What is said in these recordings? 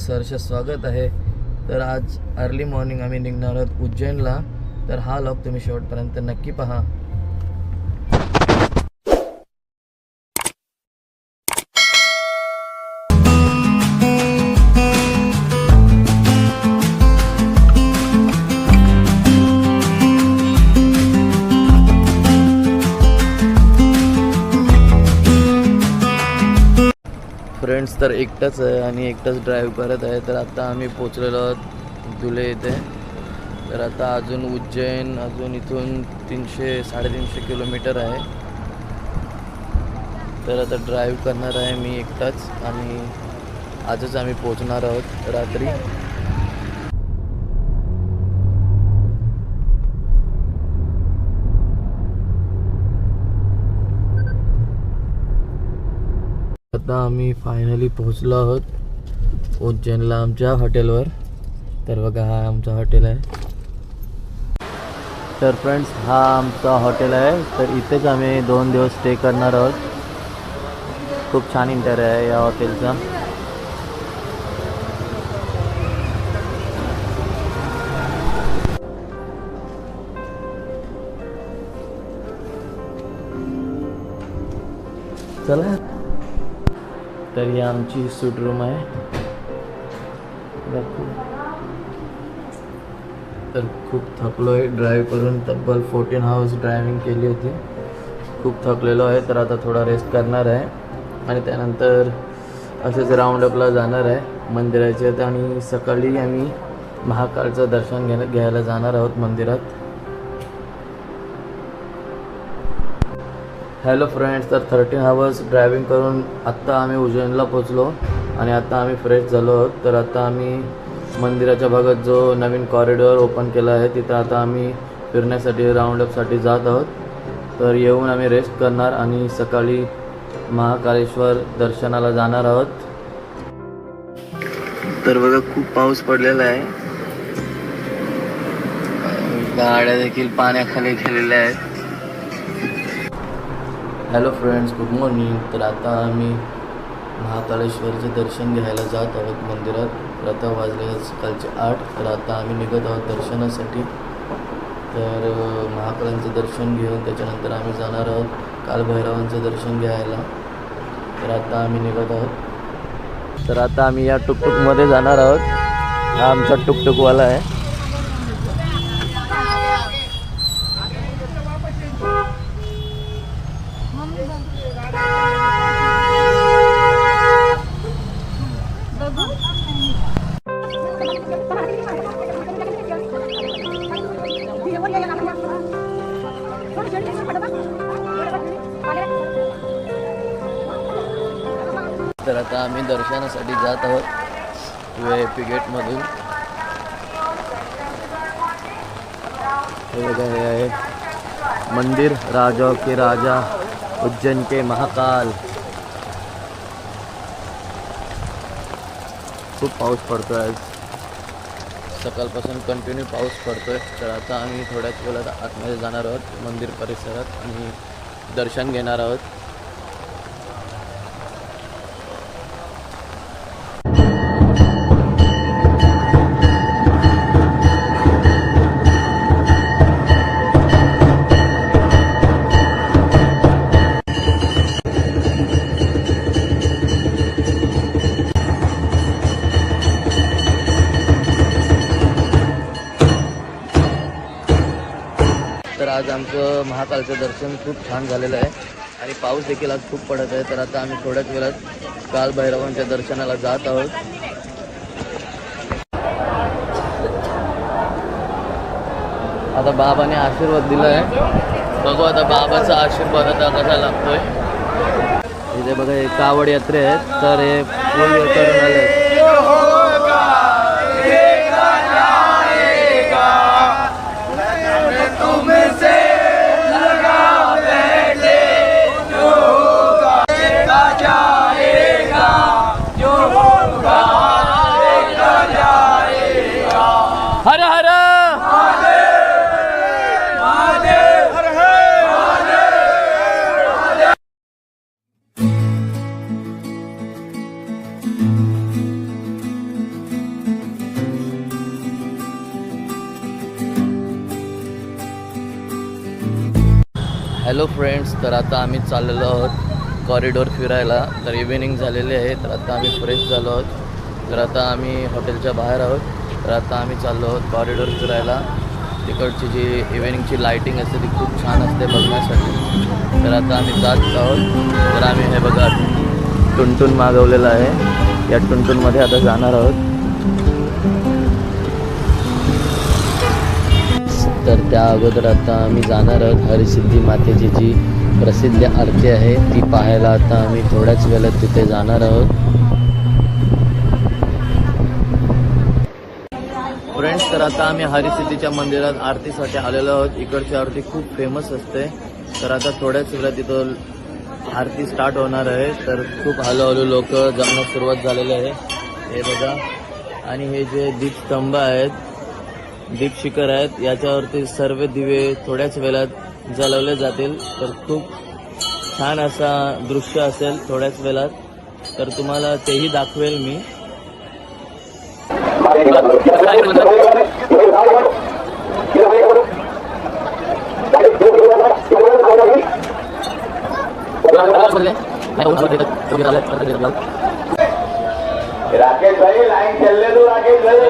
सहर्ष स्वागत आहे. तर आज अर्ली मॉर्निंग आम्ही निघणार आहोत उज्जैनला. तर हा लॉक तुम्ही शेवटपर्यंत नक्की पहा. तर एकटाच आहे आणि एकटाच ड्राईव्ह करत आहे. तर आता आम्ही पोचलेलो आहोत धुले येथे. तर आता अजून उज्जैन अजून इथून तीनशे साडेतीनशे किलोमीटर आहे. तर आता ड्राईव्ह करणार आहे मी एकटाच आणि आजच आम्ही पोचणार आहोत रात्री. आता आम्ही फायनली पोहोचलो आहोत उज्जैनला आमच्या हॉटेलवर तर बघा हा आमचा हॉटेल आहे. तर फ्रेंड्स हा आमचा हॉटेल आहे. तर इथेच आम्ही दोन दिवस स्टे करणार आहोत. खूप छान इंटर आहे या हॉटेलचा चला. तर ही आमची सूट रूम आहे. तर खूप थकलो आहे ड्राईव्ह करून तब्बल फोर्टीन हावर्स ड्रायव्हिंग केली होती. खूप थकलेलो आहे तर आता थोडा रेस्ट करणार आहे. आणि त्यानंतर असेच राऊंडअपला जाणार आहे. मंदिराच्या आणि सकाळी आम्ही महाकाळचं दर्शन घ्या घ्यायला जाणार आहोत मंदिरात. हॅलो फ्रेंड्स तर थर्टीन हावर्स ड्रायव्हिंग करून आत्ता आम्ही उज्जैनला पोचलो आणि आत्ता आम्ही फ्रेश झालो आहोत. तर आता आम्ही मंदिराच्या भागात जो नवीन कॉरिडॉर ओपन केला आहे तिथं आता आम्ही फिरण्यासाठी राऊंडअपसाठी जात आहोत. तर येऊन आम्ही रेस्ट करणार आणि सकाळी महाकालेश्वर दर्शनाला जाणार आहोत. तर बघा खूप पाऊस पडलेला आहे. गाड्या देखील पाण्याखाली गेलेल्या आहेत. हॅलो फ्रेंड्स गुड मॉर्निंग तर आता आम्ही महाकालेश्वरचे दर्शन घ्यायला जात आहोत मंदिरात. तर आता वाजले सकाळचे आठ. तर आता आम्ही निघत आहोत दर्शनासाठी. तर महाकाळांचं महाकालांचं दर्शन घेऊन त्याच्यानंतर आम्ही जाणार आहोत कालभैरवांचं दर्शन घ्यायला. तर आता आम्ही निघत आहोत. तर आता आम्ही या टुकटुकमध्ये जाणार आहोत. हा आमचा टुकटुकवाला आहे. तर आता आम्ही दर्शनासाठी जात आहोत व्ही आय पी गेटमधून हे बघा हे आहे मंदिर राजा के राजा. उज्जैन के महाकाल खूप पाऊस पडतो आहे सकाळपासून कंटिन्यू पाऊस पडतोय. तर आता आम्ही थोड्याच वेळात आतमध्ये जाणार आहोत मंदिर परिसरात आणि दर्शन घेणार आहोत. महाकालचं दर्शन खूप छान झालेलं आहे. आणि पाऊस देखील आज खूप पडत आहे. तर आता आम्ही थोड्याच वेळात कालभैरवांच्या दर्शनाला जात आहोत. आता बाबाने आशीर्वाद दिला आहे बघू आता बाबाचा आशीर्वाद आता कसा लागतोय. इथे बघा हे कावड यात्रे आहेत. तर हे फुल करून आले हॅलो फ्रेंड्स तर आता आम्ही चाललेलो आहोत कॉरिडोर फिरायला. तर इव्हिनिंग झालेली आहे तर आता आम्ही फ्रेश झालो आहोत. तर आता आम्ही हॉटेलच्या बाहेर आहोत. तर आता आम्ही चाललो आहोत कॉरिडोर फिरायला. तिकडची जी इव्हिनिंगची लाईटिंग असते ती खूप छान असते बघण्यासाठी. तर आता आम्ही जात आहोत. तर आम्ही हे बघा टुनटून मागवलेलं आहे. या टुनटूनमध्ये आता जाणार आहोत. तर त्या अगोदर आता आम्ही जाणार आहोत हरिसिद्धी मातेची जी प्रसिद्ध आरती आहे ती पाहायला आता आम्ही थोड्याच वेळात तिथे जाणार आहोत. फ्रेंड्स तर आता आम्ही हरिसिद्धीच्या मंदिरात आरतीसाठी आलेलो आहोत. इकडची आरती खूप फेमस असते. तर आता थोड्याच वेळात तिथं आरती स्टार्ट होणार आहे. तर खूप हळूहळू लोक जमण्यास सुरुवात झालेली आहे. हे बघा. आणि हे जे दीपस्तंभ आहेत दीप शिखर आहेत. याच्यावरती सर्व दिवे थोड्याच वेळात जळवले जातील. तर खूप छान असा दृश्य असेल थोड्याच वेळात. तर तुम्हाला तेही दाखवेल मी.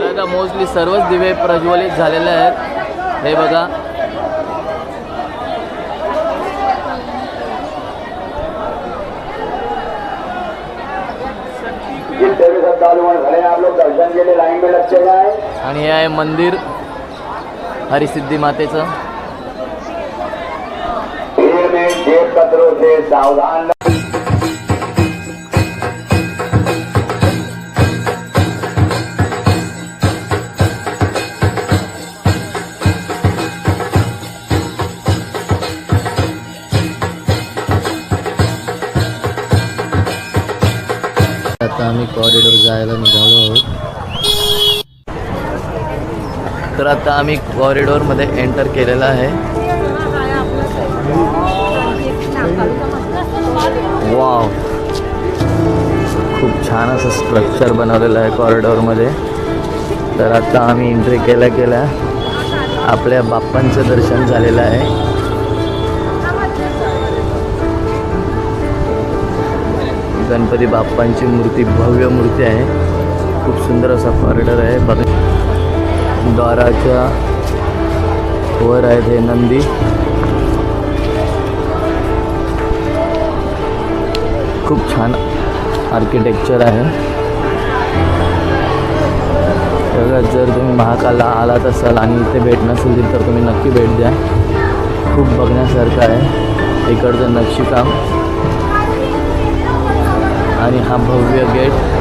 आता मोस्टली सर्वच दिवे प्रज्वलित झालेले आहेत. हे बघा. आणि हे आहे मंदिर हरिसिद्धी मातेचं. सावधान आता आम्ही कॉरिडोर जायला निघालो आहोत. तर आता आम्ही कॉरिडोरमध्ये एंटर केलेला आहे. वाव खूप छान असं स्ट्रक्चर बनवलेलं आहे कॉरिडोरमध्ये तर आता आम्ही एंट्री केल्या केल्या आपल्या बाप्पांचं दर्शन झालेलं आहे. गणपती बाप्पांची मूर्ती भव्य मूर्ती आहे. खूप सुंदर असा कॉरिडॉर आहे. बघ द्वाराच्या वर आहेत हे नंदी. खूप छान आर्किटेक्चर आहे. जर तुम्ही महाकालला आलात असाल आणि इथे भेट नसेल तर तुम्ही नक्की भेट द्या. खूप बघण्यासारखं आहे. इकडचं नक्षीकाम. आणि हा भव्य गेट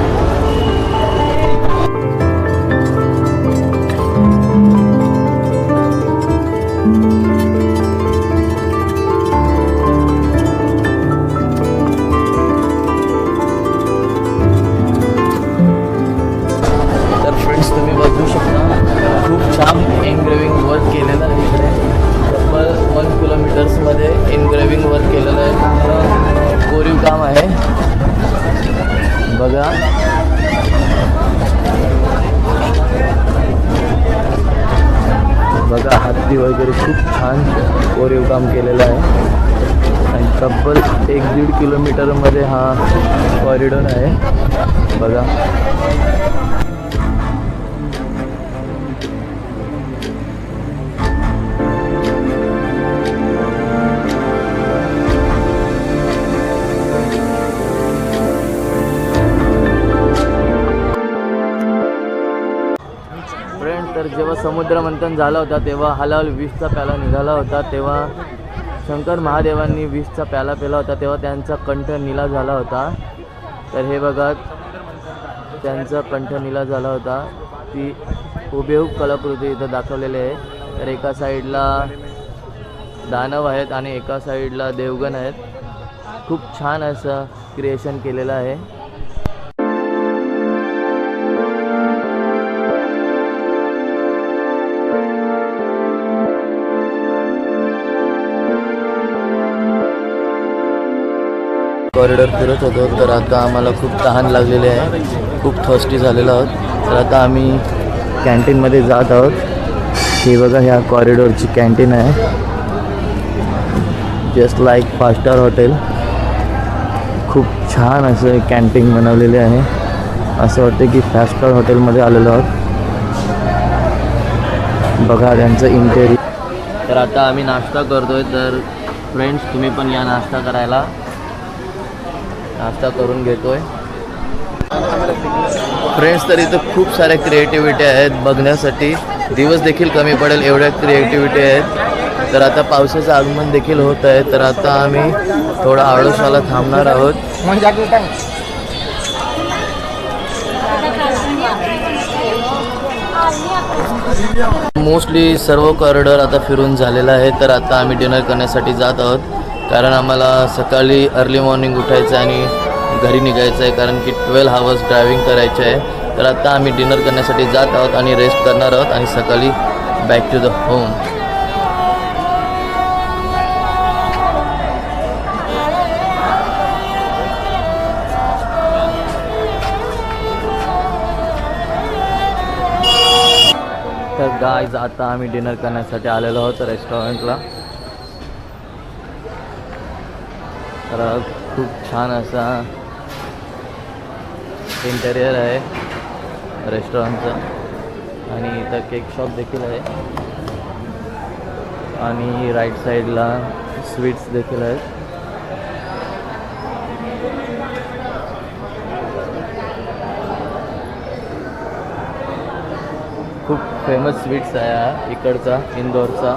दीड हा कॉरिडॉर आहे. बघा. फ्रेंड तर जेव्हा समुद्र मंथन झाला होता तेव्हा हलाल वीसचा प्याला निघाला होता तेव्हा शंकर महादेवांनी विषचा प्याला पेला होता तेव्हा त्यांचा कंठ निला झाला होता. तर हे बघा त्यांचा कंठ निला झाला होता. ती हुबेहूब कलाकृती इथं दाखवलेली आहे. तर एका साईडला दानव आहेत आणि एका साईडला देवगण आहेत. खूप छान असं क्रिएशन केलेलं आहे. कॉरिडॉर फिरत होतो. तर आता आम्हाला खूप तहान लागलेली आहे. खूप थर्स्टी झालेलो आहोत. तर आता आम्ही कॅन्टीनमध्ये जात आहोत. हे बघा ह्या कॉरिडॉरची कॅन्टीन आहे. Just like five star hotel खूप छान असं कॅन्टीन बनवलेले आहे. असं वाटतं की फाय स्टार हॉटेलमध्ये आलेलो आहोत. बघा त्यांचं इंटेरियर तर आता आम्ही नाश्ता करतोय. तर फ्रेंड्स तुम्ही पण या नाश्ता करायला. नाश्ता करून घेतोय. फ्रेंड्स तर इथं खूप साऱ्या क्रिएटिव्हिटी आहेत. बघण्यासाठी दिवस देखील कमी पडेल एवढ्या क्रिएटिव्हिटी आहेत. तर आता पावसाचं आगमन देखील होत आहे. तर आता आम्ही थोडा आडोशाला थांबणार आहोत. मोस्टली सर्व कॉरिडॉर आता फिरून झालेला आहे. तर आता आम्ही डिनर करण्यासाठी जात आहोत. कारण आम्हाला सकाळी अर्ली मॉर्निंग उठायचं आहे आणि घरी निघायचं आहे कारण की ट्वेल्व हावर्स ड्रायव्हिंग करायचे आहे. तर आत्ता आम्ही डिनर करण्यासाठी जात आहोत आणि रेस्ट करणार आहोत आणि सकाळी बॅक टू द होम तर गायज आता आम्ही डिनर करण्यासाठी आलेलो आहोत रेस्टॉरंटला तर खूप छान असा इंटेरियर आहे. रेस्टॉरंटचं आणि इथं केक शॉप देखील आहे. आणि राईट साईडला स्वीट्स देखील आहेत. खूप फेमस स्वीट्स आहे हा इकडचा इंदोरचा.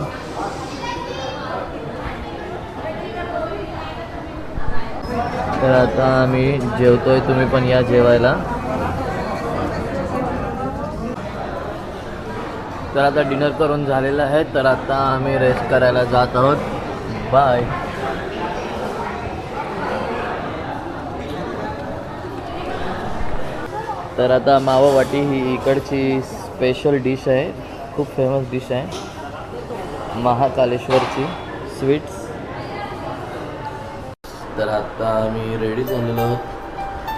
तर आता आम्ही जेवतोय तुम्ही पण या जेवायला. तर आता डिनर करून झालेलं आहे तर आता आम्ही रेस्ट करायला जात आहोत. बाय तर आता मावा वाटी ही इकडची स्पेशल डिश आहे खूप फेमस डिश आहे. महाकालेश्वरची स्वीट्स तर आता आम्ही रेडी झालेलो आहोत.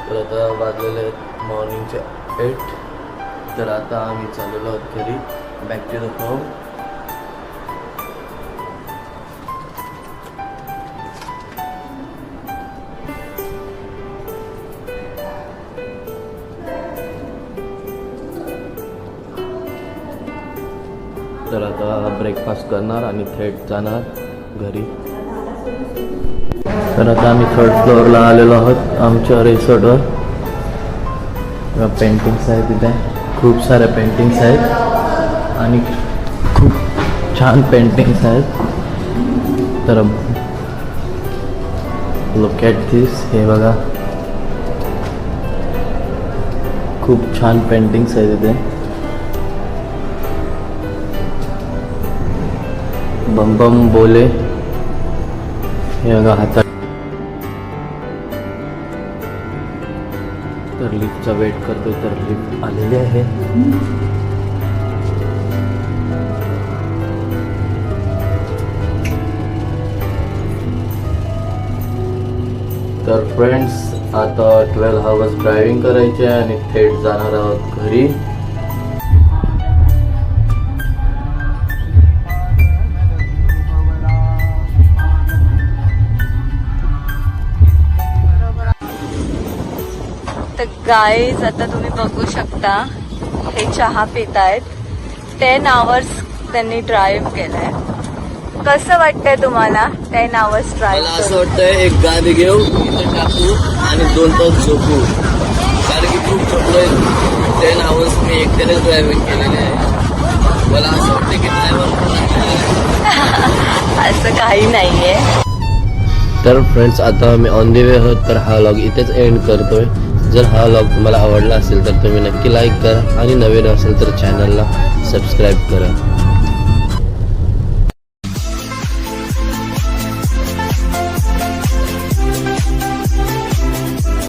तर आता वाजलेले आहेत मॉर्निंगचे एट तर आता आम्ही चाललेलो आहोत घरी. बॅक टू द होम तर आता ब्रेकफास्ट करणार आणि थेट जाणार घरी. तर आता आम्ही थर्ड फ्लोअरला आलेलो आहोत आमच्या रिसॉर्टवर पेंटिंग्स आहेत तिथे खूप साऱ्या पेंटिंग्स आहेत. आणि खूप छान पेंटिंग्स आहेत. तर लुक ॲट दिस हे बघा. खूप छान पेंटिंग्स आहेत तिथे बम बम बोले. हे बघा हातात लिफ्टचा वेट करतो तर लिफ्ट आलेली आहे. तर फ्रेंड्स आता ट्वेल्व हावर्स ड्रायव्हिंग करायचे आहे आणि थेट जाणार आहोत घरी. गाईज आता तुम्ही बघू शकता हे चहा पित आहेत टेन आवर्स त्यांनी ड्राईव्ह केलंय. कसं वाटतंय तुम्हाला टेन आवर्स ड्राईव्ह असं वाटतंय एक गादी घेऊ इथं टाकू आणि दोन तास झोपू. कारण की खूप झोपलोय. टेन आवर्स मी एकट्यानेच ड्रायव्हिंग केलेले आहे. मला असं वाटतं की ड्रायव्हर असं काही नाहीये. तर फ्रेंड्स आता आम्ही ऑन दी वे आहोत तर हा लॉग इथेच एंड करतोय. जर हा व्लॉग तुम्हाला आवडला असेल तर तुम्ही नक्की लाईक करा आणि नवीन असेल तर चॅनलला सबस्क्राईब करा.